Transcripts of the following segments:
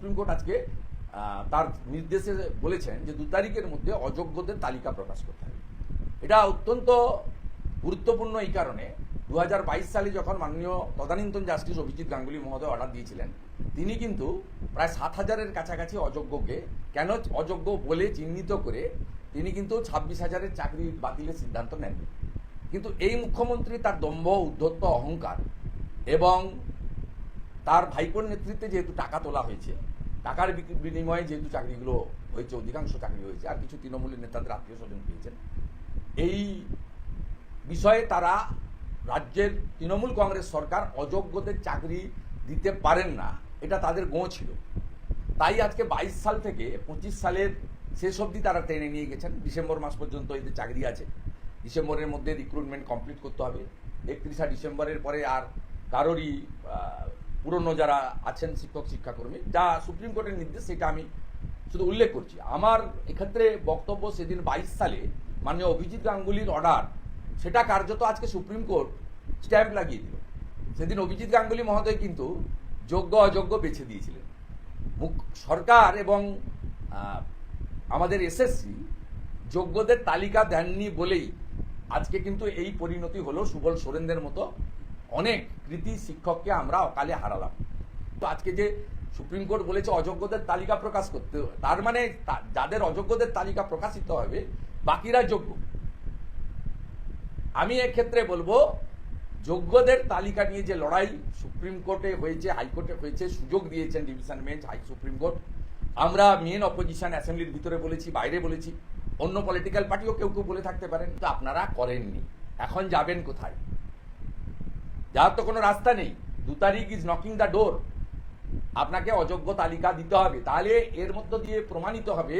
Supreme court আজকে তার নির্দেশে বলেছেন যে দু তারিখের মধ্যে অযোগ্যদের তালিকা প্রকাশ করতে হবে। এটা অত্যন্ত গুরুত্বপূর্ণ এই কারণে দু হাজার বাইশ সালে যখন মাননীয় তদানীন্তন জাস্টিস অভিজিৎ গাঙ্গুলি মহোদয় অর্ডার দিয়েছিলেন, তিনি কিন্তু প্রায় সাত হাজারের কাছাকাছি অযোগ্যকে কেন অযোগ্য বলে চিহ্নিত করে তিনি কিন্তু ছাব্বিশ হাজারের চাকরি বাতিলের সিদ্ধান্ত নেন। কিন্তু এই মুখ্যমন্ত্রী তার দম্ভ, উদ্ধত্ত, অহংকার এবং তার ভাইপোর নেতৃত্বে যেহেতু টাকা তোলা হয়েছে টাকার বিনিময়ে যেহেতু চাকরিগুলো হয়েছে, অধিকাংশ চাকরি হয়েছে, আর কিছু তৃণমূলের নেতাদের আত্মীয় স্বজন পেয়েছেন, এই বিষয়ে তারা রাজ্যের তৃণমূল কংগ্রেস সরকার অযোগ্যদের চাকরি দিতে পারেন না, এটা তাদের গোঁ ছিল। তাই আজকে বাইশ সাল থেকে পঁচিশ সালের শেষ অবধি তারা টেনে নিয়ে গেছেন, ডিসেম্বর মাস পর্যন্ত এদের চাকরি আছে। ডিসেম্বরের মধ্যে রিক্রুটমেন্ট কমপ্লিট করতে হবে, একত্রিশা ডিসেম্বরের পরে আর কারোরই পুরনো যারা আছেন শিক্ষক, শিক্ষাকর্মী, যা সুপ্রিম কোর্টের নির্দেশ, সেটা আমি শুধু উল্লেখ করছি। আমার এক্ষেত্রে বক্তব্য সেদিন বাইশ সালে মাননীয় অভিজিৎ গাঙ্গুলির অর্ডার সেটা কার্যত আজকে সুপ্রিম কোর্ট স্ট্যাম্প লাগিয়ে দিল। সেদিন অভিজিৎ গাঙ্গুলি মহোদয় কিন্তু যোগ্য, অযোগ্য বেছে দিয়েছিলেন। মুখ, সরকার এবং আমাদের এসএসসি যোগ্যদের তালিকা দেননি বলেই আজকে কিন্তু এই পরিণতি হলো সুবল সোরেনদের মতো অনেক কৃতি শিক্ষককে আমরা অকালে হারালাম। তো আজকে যে সুপ্রিম কোর্ট বলেছে অযোগ্যদের তালিকা প্রকাশ করতে তার মানে যাদের অযোগ্যদের তালিকা প্রকাশিত হবে, বাকিরা যোগ্য। আমি এক্ষেত্রে বলব, যোগ্যদের তালিকা নিয়ে যে লড়াই সুপ্রিম কোর্টে হয়েছে, হাইকোর্টে হয়েছে, সুযোগ দিয়েছেন division bench, high supreme court. আমরা মেন অপোজিশন অ্যাসেম্বলির ভিতরে বলেছি, বাইরে বলেছি, অন্য পলিটিক্যাল পার্টিও কেউ কেউ বলে থাকতে পারেন তো আপনারা করেননি। এখন যাবেন কোথায়? যার তো কোনো রাস্তা নেই। দু তারিখ ইজ নকিং দ্য ডোর আপনাকে অযোগ্য তালিকা দিতে হবে। তাহলে এর মধ্য দিয়ে প্রমাণিত হবে,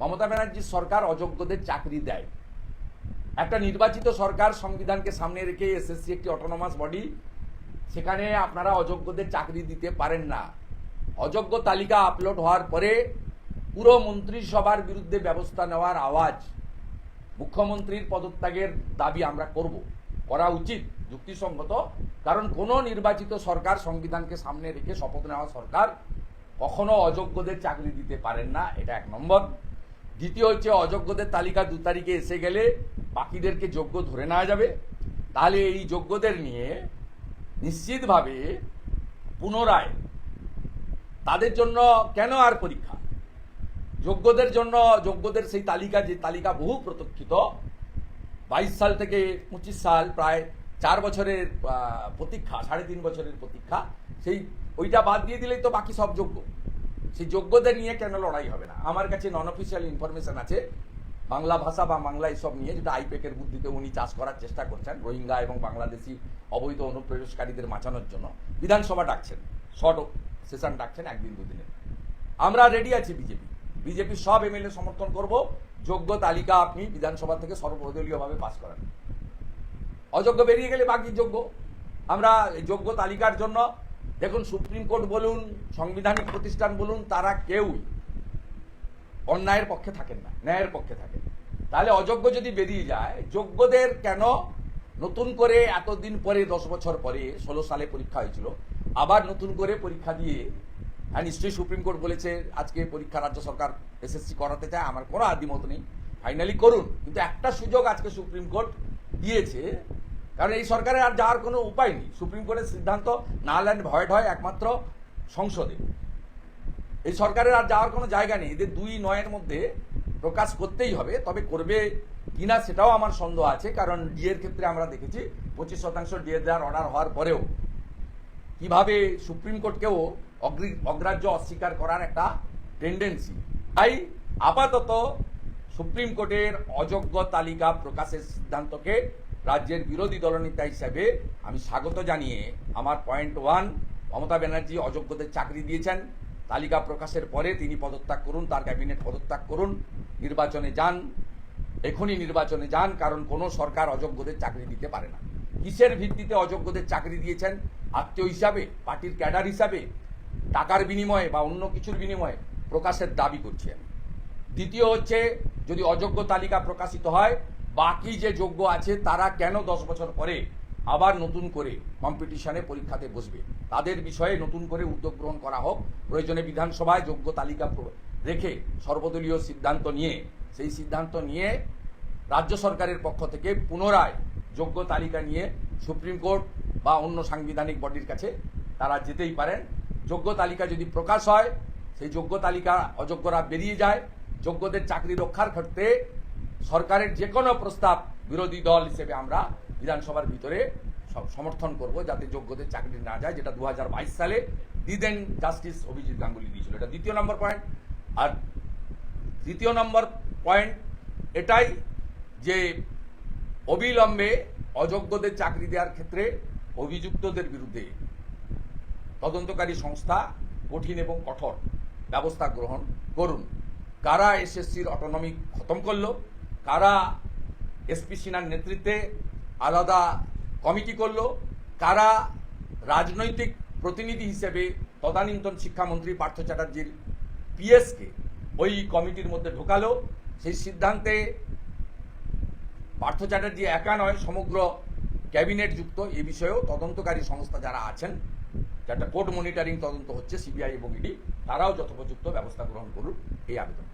মমতা ব্যানার্জির সরকার অযোগ্যদের চাকরি দেয়। একটা নির্বাচিত সরকার সংবিধানকে সামনে রেখে এসএসসি একটি অটোনমাস বডি সেখানে আপনারা অযোগ্যদের চাকরি দিতে পারেন না। অযোগ্য তালিকা আপলোড হওয়ার পরে পুরো মন্ত্রিসভার বিরুদ্ধে ব্যবস্থা নেওয়ার আওয়াজ মুখ্যমন্ত্রীর পদত্যাগের দাবি আমরা করব। করা উচিত যুক্তিসঙ্গত, কারণ কোনো নির্বাচিত সরকার সংবিধানকে সামনে রেখে শপথ নেওয়া সরকার কখনো অযোগ্যদের চাকরি দিতে পারেন না, এটা এক নম্বর। দ্বিতীয় হচ্ছে, অযোগ্যদের তালিকা দু তারিখে এসে গেলে বাকিদেরকে যোগ্য ধরে নেওয়া যাবে। তাহলে এই যোগ্যদের নিয়ে নিশ্চিতভাবে পুনরায় তাদের জন্য কেন আর পরীক্ষা? যোগ্যদের জন্য, যোগ্যদের সেই তালিকা, যে তালিকা বহু প্রতীক্ষিত বাইশ সাল থেকে পঁচিশ সাল প্রায় চার বছরের প্রতীক্ষা, সাড়ে তিন বছরের প্রতীক্ষা। সেই ওইটা বাদ দিয়ে দিলেই তো বাকি সব যোগ্য। সেই যোগ্যদের নিয়ে কেন লড়াই হবে না? আমার কাছে নন অফিসিয়াল ইনফরমেশন আছে। বাংলা ভাষা বা বাংলা এসব নিয়ে যেটা আইপেকের বুদ্ধিতে উনি চাষ করার চেষ্টা করছেন, রোহিঙ্গা এবং বাংলাদেশি অবৈধ অনুপ্রবেশকারীদের বাঁচানোর জন্য। বিধানসভা ডাকছেন শর্ট সেশন ডাকছেন একদিন দুদিনে। আমরা রেডি আছি বিজেপি। বিজেপি সব এমএলএ সমর্থন করব। যোগ্য তালিকা আপনি বিধানসভা থেকে সর্বদলীয়ভাবে পাশ করান। অযোগ্য বেরিয়ে গেলে বাকি যোগ্য। আমরা যোগ্য তালিকার জন্য দেখুন, সুপ্রিম কোর্ট বলুন, সাংবিধানিক প্রতিষ্ঠান বলুন, তারা কেউই অন্যায়ের পক্ষে থাকেন না, ন্যায়ের পক্ষে থাকেন। তাহলে অযোগ্য যদি বেরিয়ে যায়, যোগ্যদের কেন নতুন করে এতদিন পরে, দশ বছর পরে, ষোলো সালে পরীক্ষা হয়েছিল, আবার নতুন করে পরীক্ষা দিয়ে হ্যাঁ নিশ্চয়ই সুপ্রিম কোর্ট বলেছে, আজকে পরীক্ষা রাজ্য সরকার এসএসসি করাতে চায়, আমার কোনো আদিমত নেই। ফাইনালি করুন। কিন্তু একটা সুযোগ আজকে সুপ্রিম কোর্ট দিয়েছে, কারণ এই সরকারের আর যাওয়ার কোনো উপায় নেই। সুপ্রিম কোর্টের সিদ্ধান্ত না ল্যান্ড ভয়েড হয় একমাত্র সংসদে। এই সরকারের আর যাওয়ার কোনো জায়গা নেই। এদের দুই নয়ের মধ্যে প্রকাশ করতেই হবে, তবে করবে কিনা সেটাও আমার সন্দেহ আছে, কারণ ডিএর ক্ষেত্রে আমরা দেখেছি পঁচিশ শতাংশ ডিএ দেওয়ার অর্ডার হওয়ার পরেও। কীভাবে সুপ্রিম কোর্টকেও অগ্রাহ্য অস্বীকার করার একটা টেন্ডেন্সি তাই আপাতত সুপ্রিম কোর্টের অযোগ্য তালিকা প্রকাশের সিদ্ধান্তকে রাজ্যের বিরোধী দলনেতা হিসেবে আমি স্বাগত জানিয়ে আমার পয়েন্ট ওয়ান মমতা ব্যানার্জি অযোগ্যদের চাকরি দিয়েছেন। তালিকা প্রকাশের পরে তিনি পদত্যাগ করুন, তার ক্যাবিনেট পদত্যাগ করুন, নির্বাচনে যান, এখনই নির্বাচনে যান, কারণ কোনো সরকার অযোগ্যদের চাকরি দিতে পারে না। কিসের ভিত্তিতে অযোগ্যদের চাকরি দিয়েছেন? আত্মীয় হিসাবে, পার্টির ক্যাডার হিসাবে টাকার বিনিময়ে বা অন্য কিছুর বিনিময়ে প্রকাশের দাবি করছি আমি। দ্বিতীয় হচ্ছে, যদি অযোগ্য তালিকা প্রকাশিত হয়, বাকি যে যোগ্য আছে তারা কেন দশ বছর পরে আবার নতুন করে কম্পিটিশনে পরীক্ষাতে বসবে? তাদের বিষয়ে নতুন করে উদ্যোগ গ্রহণ করা হোক। প্রয়োজনে বিধানসভায় যোগ্য তালিকা রেখে সর্বদলীয় সিদ্ধান্ত নিয়ে, সেই সিদ্ধান্ত নিয়ে রাজ্য সরকারের পক্ষ থেকে পুনরায় যোগ্য তালিকা নিয়ে সুপ্রিম কোর্ট বা অন্য সাংবিধানিক বডির কাছে তারা যেতেই পারেন। যোগ্য তালিকা যদি প্রকাশ হয়, সেই যোগ্য তালিকা অযোগ্যরা বেরিয়ে যায়। যোগ্যদের চাকরি রক্ষার ক্ষেত্রে সরকারের যে কোনো প্রস্তাব বিরোধী দল হিসেবে আমরা বিধানসভার ভিতরে সমর্থন করব যাতে যোগ্যদের চাকরি না যায়, যেটা দু হাজার বাইশ সালে দিদেন জাস্টিস অভিজিৎ গাঙ্গুলি দিয়েছিল। এটা দ্বিতীয় নম্বর পয়েন্ট। আর তৃতীয় নম্বর পয়েন্ট এটাই যে অবিলম্বে অযোগ্যদের চাকরি দেওয়ার ক্ষেত্রে অভিযুক্তদের বিরুদ্ধে তদন্তকারী সংস্থা কঠিন এবং কঠোর। ব্যবস্থা গ্রহণ করুন। কারা এসএসসির অটোনমি খতম করল? কারা এসপি সিনহার নেতৃত্বে আলাদা কমিটি করল? কারা রাজনৈতিক প্রতিনিধি হিসেবে তদানীন্তন শিক্ষামন্ত্রী পার্থ চ্যাটার্জির পিএসকে ওই কমিটির মধ্যে ঢোকালো? সেই সিদ্ধান্তে পার্থ চ্যাটার্জি একা নয়, সমগ্র ক্যাবিনেট যুক্ত। এ বিষয়েও তদন্তকারী সংস্থা যারা আছেন যেটা কোর্ট মনিটরিং তদন্ত হচ্ছে, সিবিআই এবং ইডি, তারাও যথোপযুক্ত ব্যবস্থা গ্রহণ করুন এই আবেদন।